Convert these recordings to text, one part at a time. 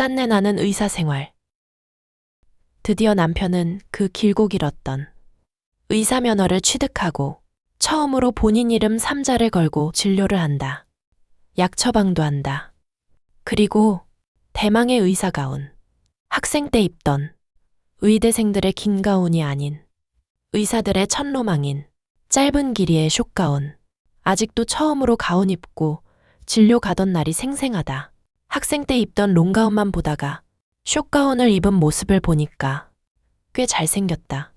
짠내 나는 의사 생활. 드디어 남편은 그 길고 길었던 의사 면허를 취득하고 처음으로 본인 이름 3자를 걸고 진료를 한다. 약 처방도 한다. 그리고 대망의 의사 가운. 학생 때 입던 의대생들의 긴 가운이 아닌 의사들의 첫 로망인 짧은 길이의 숏가운. 아직도 처음으로 가운 입고 진료 가던 날이 생생하다. 학생 때 입던 롱가운만 보다가 숏가운을 입은 모습을 보니까 꽤 잘생겼다.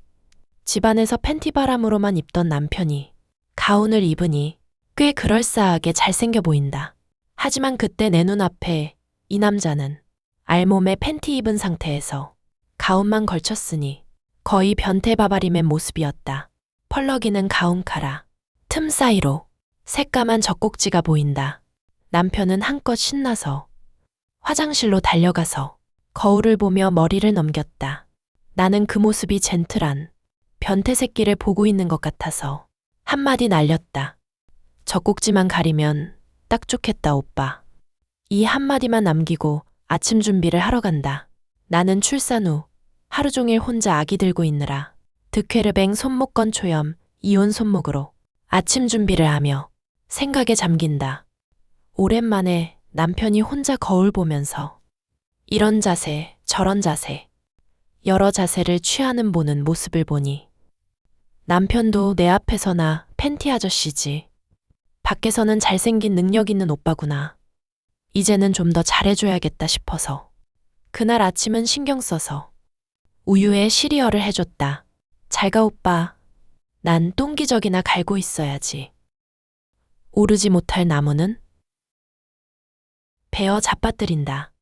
집안에서 팬티 바람으로만 입던 남편이 가운을 입으니 꽤 그럴싸하게 잘생겨 보인다. 하지만 그때 내 눈앞에 이 남자는 알몸에 팬티 입은 상태에서 가운만 걸쳤으니 거의 변태바바림의 모습이었다. 펄럭이는 가운카라. 틈 사이로 새까만 젖꼭지가 보인다. 남편은 한껏 신나서 화장실로 달려가서 거울을 보며 머리를 넘겼다. 나는 그 모습이 젠틀한 변태 새끼를 보고 있는 것 같아서 한마디 날렸다. 젖꼭지만 가리면 딱 좋겠다, 오빠. 이 한마디만 남기고 아침 준비를 하러 간다. 나는 출산 후 하루 종일 혼자 아기 들고 있느라 득회르뱅 손목건 초염 이온 손목으로 아침 준비를 하며 생각에 잠긴다. 오랜만에 남편이 혼자 거울 보면서 이런 자세, 저런 자세, 여러 자세를 취하는 보는 모습을 보니 남편도 내 앞에서나 팬티 아저씨지. 밖에서는 잘생긴 능력 있는 오빠구나. 이제는 좀 더 잘해줘야겠다 싶어서. 그날 아침은 신경 써서 우유에 시리얼을 해줬다. 잘가 오빠. 난 똥기저귀나 갈고 있어야지. 오르지 못할 나무는 베어 잡아뜨린다.